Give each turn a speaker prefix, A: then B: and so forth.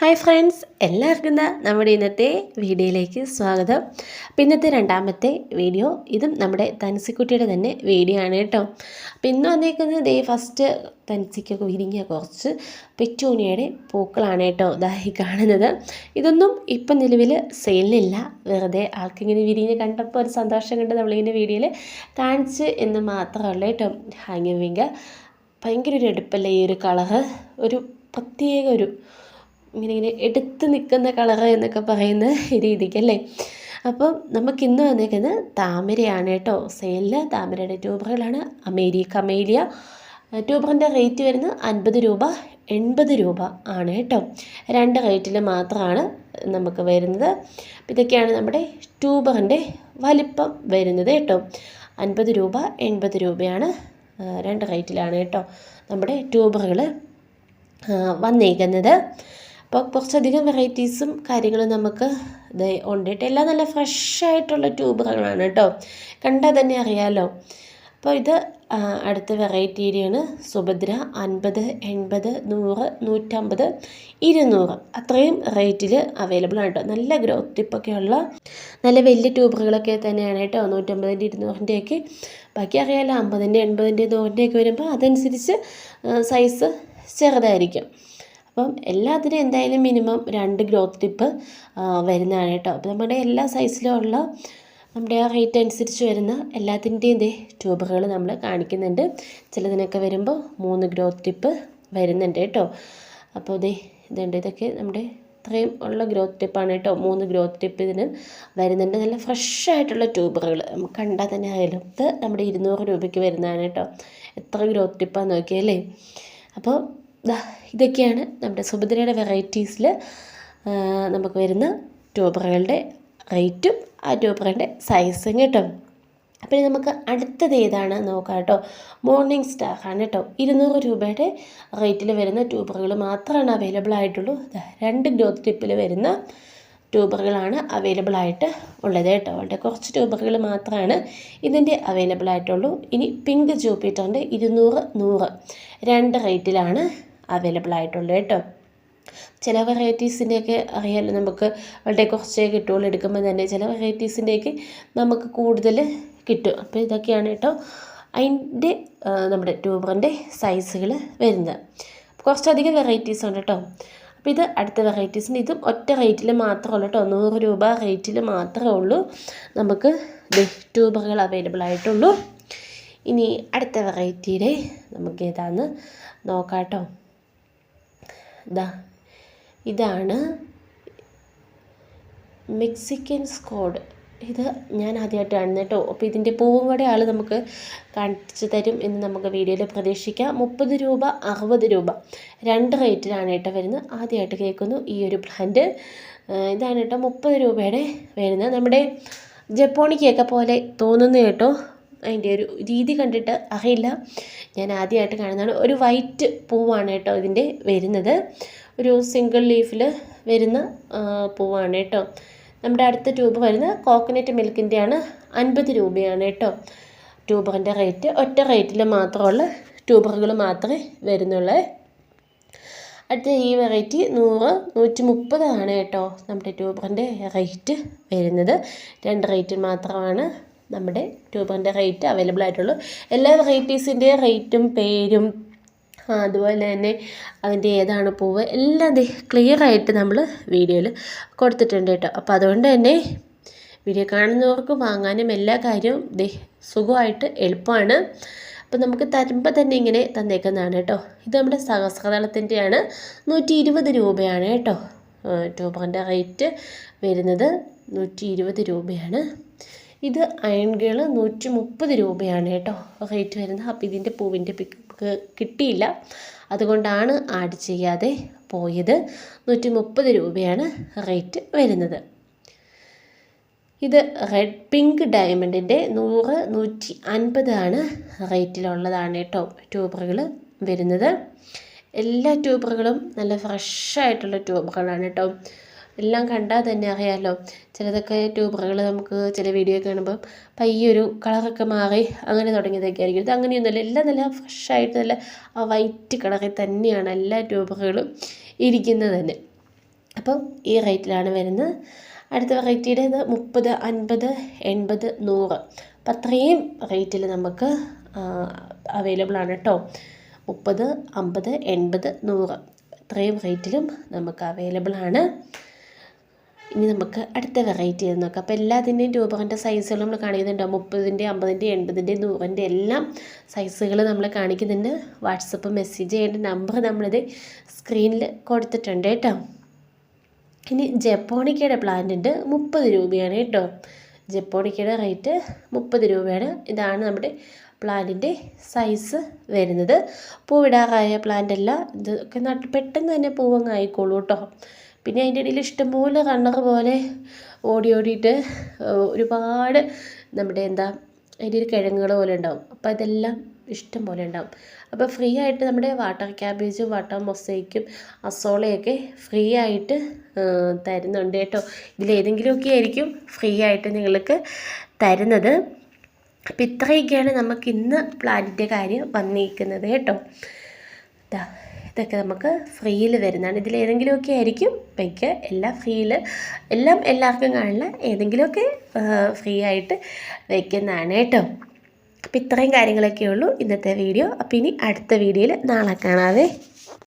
A: Hi friends എല്ലാവർക്കും നമ്മുടെ ഇന്നത്തെ വീഡിയോയിലേക്ക് സ്വാഗതം. അപ്പം ഇന്നത്തെ രണ്ടാമത്തെ വീഡിയോ ഇതും നമ്മുടെ തൻസിക്കുട്ടിയുടെ തന്നെ വീഡിയോ ആണ് കേട്ടോ. അപ്പം ഇന്ന് വന്നേക്കുന്നത് ദേ ഫസ്റ്റ് തൻസിക്കൊക്കെ വിരിങ്ങിയ കുറച്ച് പെറ്റൂണിയുടെ പൂക്കളാണ് കേട്ടോ ഇതായി കാണുന്നത്. ഇതൊന്നും ഇപ്പം നിലവിൽ സെയിലിനില്ല വെറുതെ ആൾക്കിങ്ങനെ വിരിഞ്ഞ് കണ്ടപ്പോൾ ഒരു സന്തോഷം കണ്ട് നമ്മളിങ്ങനെ വീഡിയോയിൽ കാണിച്ച് എന്ന് മാത്രമേ ഉള്ളൂ കേട്ടോ. ഹാങ്ങിങ് ഭയങ്കര ഒരു എടുപ്പല്ലേ ഈ ഒരു കളറ്? ഒരു പ്രത്യേക ഒരു ഇങ്ങനെ ഇങ്ങനെ എടുത്ത് നിൽക്കുന്ന കളറ് എന്നൊക്കെ പറയുന്ന രീതിക്കല്ലേ അപ്പം നമുക്കിന്ന് വന്നേക്കുന്നത് താമരയാണ് കേട്ടോ. സെയിലിൽ താമരയുടെ ട്യൂബറുകളാണ്. അമേരി കമേലിയ. ട്യൂബറിന്റെ റേറ്റ് വരുന്നത് അൻപത് രൂപ എൺപത് രൂപ ആണ് കേട്ടോ. രണ്ട് റേറ്റിൽ മാത്രമാണ് നമുക്ക് വരുന്നത്. ഇതൊക്കെയാണ് നമ്മുടെ ട്യൂബറിന്റെ വലിപ്പം വരുന്നത് കേട്ടോ. അൻപത് രൂപ എൺപത് രൂപയാണ് രണ്ട് റേറ്റിലാണ് കേട്ടോ നമ്മുടെ ട്യൂബറുകൾ വന്നേക്കുന്നത്. അപ്പോൾ കുറച്ചധികം വെറൈറ്റീസും കാര്യങ്ങളും നമുക്ക് ഇത് ഉണ്ട് എല്ലാം നല്ല ഫ്രഷ് ആയിട്ടുള്ള ട്യൂബറുകളാണ് കേട്ടോ. കണ്ടാൽ തന്നെ അറിയാമല്ലോ അപ്പോൾ ഇത് അടുത്ത വെറൈറ്റിയുടെയാണ് സുഭദ്ര അൻപത് എൺപത് നൂറ് നൂറ്റമ്പത് ഇരുന്നൂറ്. അത്രയും റേറ്റിൽ അവൈലബിൾ ആണ് കേട്ടോ. നല്ല ഗ്രോത്ത് ടിപ്പൊക്കെയുള്ള നല്ല വലിയ ട്യൂബറുകളൊക്കെ തന്നെയാണ് കേട്ടോ. നൂറ്റമ്പതിന്റെ ഇരുന്നൂറിന്റെയൊക്കെ. ബാക്കി അറിയാമല്ലോ അമ്പതിന്റെ എൺപതിന്റെ നൂറിന്റെയൊക്കെ വരുമ്പോൾ അതനുസരിച്ച് സൈസ് ചെറുതായിരിക്കും. അപ്പം എല്ലാത്തിനും എന്തായാലും മിനിമം രണ്ട് ഗ്രോത്ത് ടിപ്പ് വരുന്നതാണ് കേട്ടോ. അപ്പോൾ നമ്മുടെ എല്ലാ സൈസിലും ഉള്ള നമ്മുടെ ആ റേറ്റ് അനുസരിച്ച് വരുന്ന എല്ലാത്തിന്റെയും ഇതേ ട്യൂബുകൾ നമ്മൾ കാണിക്കുന്നുണ്ട്. ചിലതിനൊക്കെ വരുമ്പോൾ മൂന്ന് ഗ്രോത്ത് ടിപ്പ് വരുന്നുണ്ട് കേട്ടോ. അപ്പോൾ ഇതേ ഇതുണ്ട്. ഇതൊക്കെ നമ്മുടെ ഇത്രയും ഉള്ള ഗ്രോത്ത് ടിപ്പാണ് കേട്ടോ. മൂന്ന് ഗ്രോത്ത് ടിപ്പ് ഇതിന് വരുന്നുണ്ട്. നല്ല ഫ്രഷ് ആയിട്ടുള്ള ട്യൂബറുകൾ നമുക്ക് കണ്ടാൽ തന്നെ ആയാലും ഇത് നമ്മുടെ ഇരുന്നൂറ് രൂപയ്ക്ക് വരുന്നതാണ് കേട്ടോ. എത്ര ഗ്രോത്ത് ടിപ്പാന്ന് നോക്കിയല്ലേ? അപ്പോൾ ഇതൊക്കെയാണ് നമ്മുടെ സുഭദ്രയുടെ വെറൈറ്റീസിൽ നമുക്ക് വരുന്ന ട്യൂബറുകളുടെ റേറ്റും ആ ട്യൂബറിന്റെ സൈസും കേട്ടോ. അപ്പോൾ നമുക്ക് അടുത്തത് ഏതാണ് നോക്കാം കേട്ടോ. മോർണിംഗ് സ്റ്റാർ ആണ് കേട്ടോ. ഇരുന്നൂറ് രൂപയുടെ റേറ്റിൽ വരുന്ന ട്യൂബറുകൾ മാത്രമാണ് അവൈലബിൾ ആയിട്ടുള്ളൂ. രണ്ട് ഗ്രോത്ത് ടിപ്പിൽ വരുന്ന ട്യൂബറുകളാണ് അവൈലബിൾ ആയിട്ട് ഉള്ളത് കേട്ടോ. വളരെ കുറച്ച് ട്യൂബറുകൾ മാത്രമാണ് ഇതിന്റെ അവൈലബിൾ ആയിട്ടുള്ളൂ. ഇനി പിങ്ക് ജൂപ്പിറ്ററിന്റെ ഇരുന്നൂറ് നൂറ് രണ്ട് റേറ്റിലാണ് അവൈലബിൾ ആയിട്ടുള്ളത് കേട്ടോ. ചില വെറൈറ്റീസിന്റെയൊക്കെ അറിയാമല്ലോ നമുക്ക് വളരെ കുറച്ചേ കിട്ടുള്ളൂ എടുക്കുമ്പോൾ തന്നെ ചില വെറൈറ്റീസിന്റെയൊക്കെ നമുക്ക് കൂടുതൽ കിട്ടും. അപ്പോൾ ഇതൊക്കെയാണ് കേട്ടോ അതിന്റെ നമ്മുടെ ട്യൂബറിന്റെ സൈസുകൾ വരുന്നത്. കുറച്ചധികം വെറൈറ്റീസ് ഉണ്ട് കേട്ടോ. അപ്പോൾ ഇത് അടുത്ത വെറൈറ്റീസിന് ഇതും ഒറ്റ റേറ്റിൽ മാത്രമേ ഉള്ളൂ കേട്ടോ. നൂറ് രൂപ റേറ്റിൽ മാത്രമേ ഉള്ളൂ നമുക്ക് ട്യൂബറുകൾ അവൈലബിൾ ആയിട്ടുള്ളൂ. ഇനി അടുത്ത വെറൈറ്റിയുടെ നമുക്ക് ഏതാണെന്ന് നോക്കാം കേട്ടോ. ഇതാ ഇതാണ് മെക്സിക്കൻ സ്കോഡ് ഇത് ഞാൻ ആദ്യമായിട്ടാണ് കേട്ടോ. അപ്പോൾ ഇതിന്റെ പൂവും കൂടെ ആൾ നമുക്ക് കാണിച്ചു തരും എന്ന് നമുക്ക് വീഡിയോയിൽ പ്രതീക്ഷിക്കാം. മുപ്പത് രൂപ അറുപത് രൂപ. രണ്ട് റേറ്റിലാണ് കേട്ടോ വരുന്നത്. ആദ്യമായിട്ട് കേൾക്കുന്നു ഈ ഒരു പ്ലാന്റ് ഇതാണ് കേട്ടോ മുപ്പത് രൂപയുടെ വരുന്നത്. നമ്മുടെ ജപ്പോണിക്കൊക്കെ പോലെ തോന്നുന്നു കേട്ടോ. അതിന്റെ ഒരു രീതി കണ്ടിട്ട് അറിയില്ല. ഞാൻ ആദ്യമായിട്ട് കാണുന്നതാണ്. ഒരു വൈറ്റ് പൂവാണ് കേട്ടോ ഇതിന്റെ വരുന്നത്. ഒരു സിംഗിൾ ലീഫിൽ വരുന്ന പൂവാണ് കേട്ടോ. നമ്മുടെ അടുത്ത ട്യൂബ് വരുന്നത് കോക്കനട്ട് മിൽക്കിന്റെയാണ് അൻപത് രൂപയാണ് കേട്ടോ. ട്യൂബറിന്റെ റേറ്റ് ഒറ്റ റേറ്റിൽ മാത്രമുള്ള ട്യൂബറുകൾ മാത്രമേ വരുന്നുള്ളേ. അടുത്ത ഈ വെറൈറ്റി നൂറ് നൂറ്റി മുപ്പതാണ് കേട്ടോ നമ്മുടെ ട്യൂബറിന്റെ റേറ്റ് വരുന്നത്. രണ്ട് റേറ്റ് മാത്രമാണ് നമ്മുടെ ട്യൂബറിന്റെ റേറ്റ് അവൈലബിൾ ആയിട്ടുള്ളൂ. എല്ലാ വെറൈറ്റീസിന്റെ റേറ്റും പേരും അതുപോലെ തന്നെ അതിന്റെ ഏതാണ് പൂവ് എല്ലാം ക്ലിയർ ആയിട്ട് നമ്മൾ വീഡിയോയിൽ കൊടുത്തിട്ടുണ്ട് കേട്ടോ. അപ്പോൾ അതുകൊണ്ട് തന്നെ വീഡിയോ കാണുന്നവർക്ക് വാങ്ങാനും എല്ലാ കാര്യവും സുഖമായിട്ട് എളുപ്പമാണ്. അപ്പോൾ നമുക്ക് തരുമ്പോൾ തന്നെ ഇങ്ങനെ തന്നേക്കുന്നതാണ് കേട്ടോ. ഇത് നമ്മുടെ സഹസ്രതലത്തിന്റെയാണ് നൂറ്റി ഇരുപത് രൂപയാണ് കേട്ടോ ട്യൂബറിന്റെ റേറ്റ് വരുന്നത്. നൂറ്റി ഇരുപത് രൂപയാണ്. ഇത് അയൺ ഗേൾ നൂറ്റി മുപ്പത് രൂപയാണ് കേട്ടോ റേറ്റ് വരുന്നത്. അപ്പോൾ ഇതിന്റെ പൂവിന്റെ പിക്ക് കിട്ടിയില്ല. അതുകൊണ്ടാണ് ആഡ് ചെയ്യാതെ പോയത്. നൂറ്റി മുപ്പത് രൂപയാണ് റേറ്റ് വരുന്നത്. ഇത് റെഡ് പിങ്ക് ഡയമണ്ടിന്റെ നൂറ് നൂറ്റി അൻപതാണ് റേറ്റിലുള്ളതാണ് കേട്ടോ ട്യൂബറുകൾ വരുന്നത്. എല്ലാ ട്യൂബറുകളും നല്ല ഫ്രഷായിട്ടുള്ള ട്യൂബറുകളാണ് കേട്ടോ. എല്ലാം കണ്ടാൽ തന്നെ അറിയാമല്ലോ ചിലതൊക്കെ ട്യൂബറുകൾ നമുക്ക് ചില വീഡിയോ കാണുമ്പോൾ പയ്യൊരു കളറൊക്കെ മാറി അങ്ങനെ തുടങ്ങിയതൊക്കെ ആയിരിക്കും. ഇത് അങ്ങനെയൊന്നുമല്ല. എല്ലാം നല്ല ഫ്രഷായിട്ട് നല്ല ആ വൈറ്റ് കളറിൽ തന്നെയാണ് എല്ലാ ട്യൂബറുകളും ഇരിക്കുന്നത് തന്നെ. അപ്പം ഈ റേറ്റിലാണ് വരുന്നത്. അടുത്ത വെറൈറ്റിയുടെ ഇത് മുപ്പത് അൻപത് എൺപത് നൂറ്. അപ്പം അത്രയും റേറ്റിൽ നമുക്ക് അവൈലബിൾ ആണ് കേട്ടോ മുപ്പത് അമ്പത് എൺപത് നൂറ്. അത്രയും റേറ്റിലും നമുക്ക് അവൈലബിൾ ആണ്. ഇനി നമുക്ക് അടുത്ത വെറൈറ്റി നോക്കാം. അപ്പോൾ എല്ലാത്തിന്റെയും രൂപകന്റെ സൈസുകൾ നമ്മൾ കാണിക്കുന്നുണ്ട്. മുപ്പതിന്റെ അമ്പതിന്റെ എൺപതിന്റെ നൂറിന്റെ എല്ലാം സൈസുകൾ നമ്മൾ കാണിക്കുന്നുണ്ട്. വാട്സപ്പ് മെസ്സേജ് ചെയ്യേണ്ട നമ്പർ നമ്മളിത് സ്ക്രീനിൽ കൊടുത്തിട്ടുണ്ട് കേട്ടോ. ഇനി ജപ്പോണിക്കയുടെ പ്ലാന്റ് ഉണ്ട്. മുപ്പത് രൂപയാണ് കേട്ടോ. ജപ്പോണിക്കയുടെ റേറ്റ് മുപ്പത് രൂപയാണ്. ഇതാണ് നമ്മുടെ പ്ലാന്റിന്റെ സൈസ് വരുന്നത്. പൂവിടാറായ പ്ലാന്റ് അല്ല. ഇതൊക്കെ നട്ട് പെട്ടെന്ന് തന്നെ പൂവങ്ങ് ആയിക്കോളൂ കേട്ടോ. പിന്നെ അതിന്റെ ഇടയിൽ ഇഷ്ടംപോലെ റണ്ണർ പോലെ ഓടി ഓടിയിട്ട് ഒരുപാട് നമ്മുടെ എന്താ അതിന്റെ ഒരു കിഴങ്ങുകൾ പോലെ ഉണ്ടാവും. അപ്പോൾ അതെല്ലാം ഇഷ്ടം പോലെ ഉണ്ടാവും. അപ്പോൾ ഫ്രീ ആയിട്ട് നമ്മുടെ വാട്ടർ ക്യാബേജും വാട്ടർ മൊസൈക്കും അസോളയൊക്കെ ഫ്രീ ആയിട്ട് തരുന്നുണ്ട് കേട്ടോ. ഇതിലേതെങ്കിലുമൊക്കെ ആയിരിക്കും ഫ്രീ ആയിട്ട് നിങ്ങൾക്ക് തരുന്നത്. അപ്പം ഇത്രയൊക്കെയാണ് നമുക്ക് ഇന്ന് കാര്യം വന്നിരിക്കുന്നത് കേട്ടോ. ഇതാ ഇതൊക്കെ നമുക്ക് ഫ്രീയിൽ വരുന്നതാണ്. ഇതിലേതെങ്കിലുമൊക്കെ ആയിരിക്കും ബൈക്ക് എല്ലാം ഫ്രീയിൽ എല്ലാം എല്ലാവർക്കും കാണില്ല. ഏതെങ്കിലുമൊക്കെ ഫ്രീ ആയിട്ട് വയ്ക്കുന്നതാണ് കേട്ടോ. അപ്പം ഇത്രയും കാര്യങ്ങളൊക്കെ ഉള്ളൂ ഇന്നത്തെ വീഡിയോ. അപ്പം ഇനി അടുത്ത വീഡിയോയിൽ നാളെ കാണാവേ.